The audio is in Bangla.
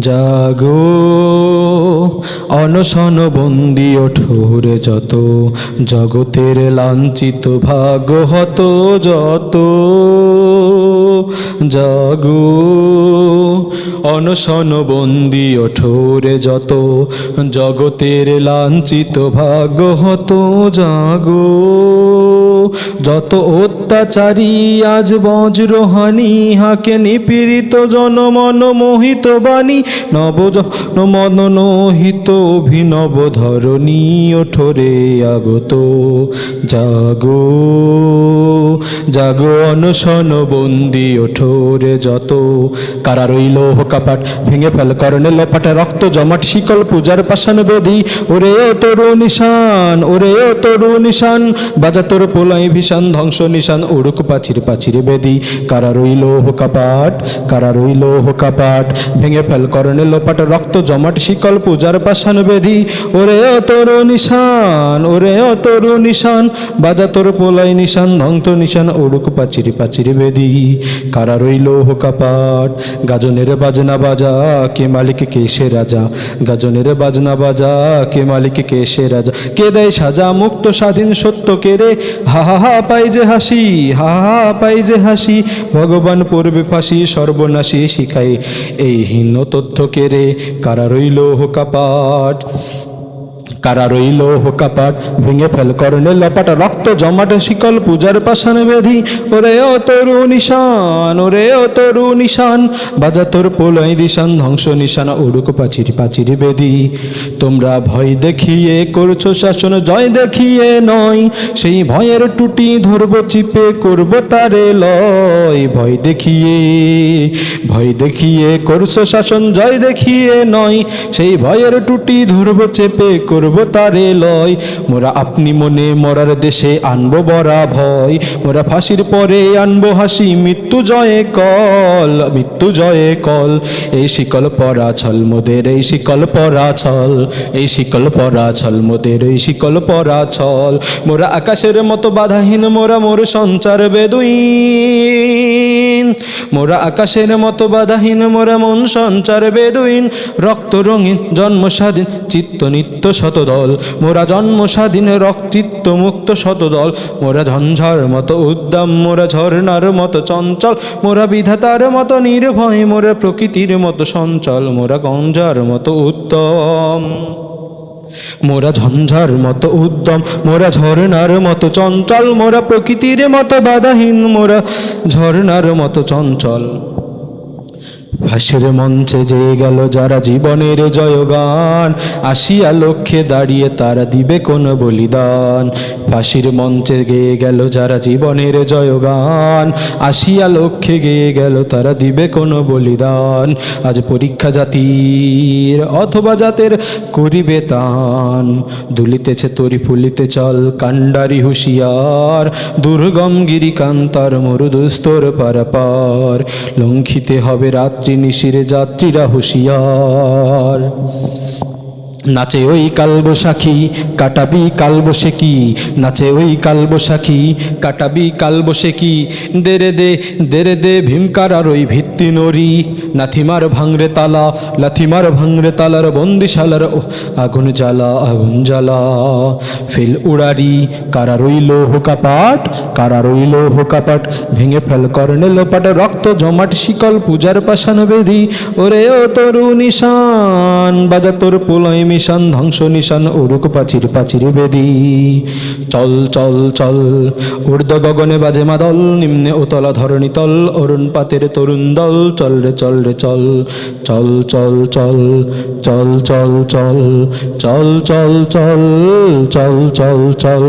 জাগো, অনশন বন্দি ওঠোরে যত, জগতের লাঞ্ছিত ভাগ্য হত যত। জাগো, অনশন বন্দি ওঠোরে যত, জগতের লাঞ্ছিত ভাগ্য হত জাগো। যত অত্যাচারী আজ বজ্রহানি, হাকে নিপীড়িত জনমন মোহিত বাণী নব মন নোহিত অভিনব ধরণী ওঠরে আগত। জাগো জাগো অনশন বন্দি ওঠরে যত। কারা রইল হোকাপাট, ভেঙে ফেল করণে লোপাটে, রক্ত জমাট, শিকল পূজার পাশান বেদি। ওরে তরু নিশান, ওরে তরু নিশান, বাজা তোর পোলাই ভীষণ ধ্বংস নিশান, উড়ুক পাচির পাচির বেদি। কারা রইল হোকাপাট, কারা রইল হোকাপাট, ভেঙে ফেল করণে লোপাট রক্ত জমাট শিকল পূজার পাশান বেদি ওরে ও তরু নিশান, ওরে ও তরু নিশান, বাজা তোর পোলাই নিশান ধ্বংস নিশান উড়ুক পাচিরি পাচিরি বেদি কারা রইল হোকাপাট গাজনের বাজনা বাজা, কে মালিক, কে সে রাজা? গাজনের বাজনা বাজা, কে মালিক, কে সে রাজা? কে দেয় সাজা মুক্ত স্বাধীন সত্য কে রে? হা হা হা, পাই যে হাসি, হা হা পাই যে হাসি, ভগবান পড়বে ফাঁসি, সর্বনাশী শিখাই এই হীন তথ্য কেড়ে কারা রইল হোকাপাট কারা রইল হোকাপাট ভেঙে ফেল করণে লপাট, রক্ত জমাট শিকল, পূজার পাশান বেধি। ওরে ও তরু নিশান, ওরে ও তরু নিশান, বাজা তোর পোলাই দিশান, ধ্বংস নিশান উড়ুক পাচির পাচির বেদি তোমরা ভয় দেখিয়ে করছ শাসন, জয় দেখিয়ে নয়, সেই ভয়ের টুটি ধরবো, চিপে করব তারে লয়। ভয় দেখিয়ে ভয় দেখিয়ে করছ শাসন, জয় দেখিয়ে নয়, সেই ভয়ের টুটি ধরবো, চেপে করব তারে লয়। মোরা আপনি মনে মরার দেশে আনব বরা ভয়। মোরা ফাঁসির পরে আনব হাসি, মৃত্যু জয়ে কল, মৃত্যু জয়ে কল। এই শিকল পরা ছল মোদের, এই শিকল পরা ছল। এই শিকল পরা ছল মোদের, এই শিকল পরা ছল। মোরা আকাশের মতো বাধাহীন, মোরা মোর সঞ্চার বেদুইন। মোরা আকাশের মতো বাধাহীন, মোরা মন সঞ্চার বেদুইন। রক্ত রঙিন, জন্ম স্বাধীন, চিত্ত নিত্য শতদল। মোরা জন্ম স্বাধীন রক্তিত্ব মুক্ত শতদল। মোরা ঝঞ্ঝার মতো উদ্দাম, মোরা ঝর্ণার মতো চঞ্চল। মোরা বিধাতার মতো নির্ভয়, মোরা প্রকৃতির মতো সঞ্চল। মোরা গঞ্জার মতো উত্তম। মোরা ঝঞ্ঝার মতো উদ্যম, মোরা ঝর্ণার মতো চঞ্চল, মোরা প্রকৃতির মতো বাধাহীন, মোরা ঝর্ণার মতো চঞ্চল। ফাঁসির মঞ্চে যে গেল যারা জীবনের জয়গান। আসিয়া লক্ষ্যে দাঁড়িয়ে তারা দিবে কোন বলিদান। ফাঁসির মঞ্চে গেয়ে গেল যারা জীবনের জয়গান। আসিয়া লক্ষ্যে গেয়ে গেল তারা দিবে কোন বলিদান। আজ পরীক্ষা জাতির অথবা জাতের করিবে তান। দুলিতেছে তরি ফুলিতে চল, কাণ্ডারি হুঁশিয়ার। দুর্গম গিরি কান্তার মরুদুস্তর পারাপার। লঙ্ঘিতে হবে রাত্রি নিশিরে যাত্রীরা হুঁশিয়ার। নাচে ওই কালবৈশাখী কাটাবি কালবৈশাখী নাচে ওই কালবৈশাখী কাটাবি কালবৈশাখী দেরে দে দেরে দে ভীমকার আর ওই ভিত্তি নরি। নাথিমার ভাঙরে তালা, লাথিমার ভাঙরে তালার বন্দিশালার আগুন জ্বালা আগুন জ্বালা। ফিল উড়ারি কারা রইল হোকাপাট কারা রইল হোকাপাট ভেঙে ফেল কর্ণে লোপাট, রক্ত জমাট, শিকল পূজার পাশান বেদি ওরে ও তরু নিশান বাজা তোর পোলাই মিশান ধ্বংস নিশান উড়ুক পাচির পাচির বেদি চল চল চল ঊর্ধ্ব গগনে বাজে মাদল নিম্নে উতলা ধরণী তল অরুণ পাতের তরুণ দল চল রে চল রে চল চল চল চল চল চল চল চল চল চল চল চল চল